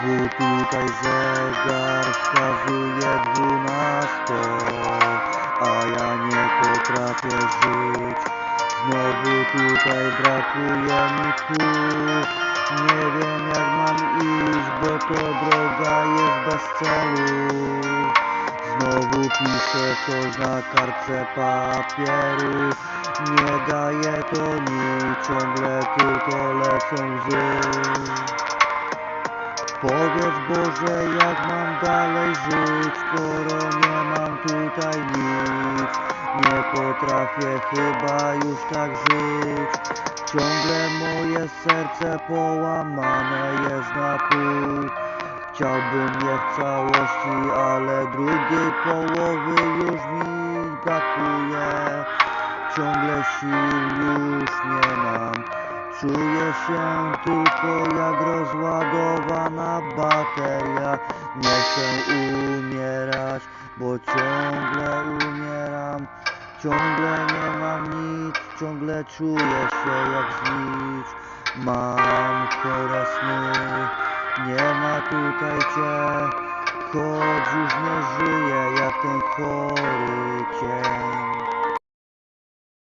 Znowu tutaj zegar wskazuje dwunastą, a ja nie potrafię żyć. Znowu tutaj brakuje mi tchu. Nie wiem jak mam iść, bo to droga jest bez celu. Znowu piszę coś na kartce papieru. Nie daje to nic, ciągle tylko lecą łzy. Powiedz Boże, jak mam dalej żyć, skoro nie mam tutaj nic. Nie potrafię chyba już tak żyć. Ciągle moje serce połamane jest na pół. Chciałbym je w całości, ale drugiej połowy już mi brakuje. Ciągle sił już nie mam. Czuję się tylko jak rozładowana bateria. Nie chcę umierać, bo ciągle umieram. Ciągle nie mam nic, ciągle czuję się jak znicz. Mam chore sny, nie ma tutaj cię. Choć już nie żyję jak ten chory.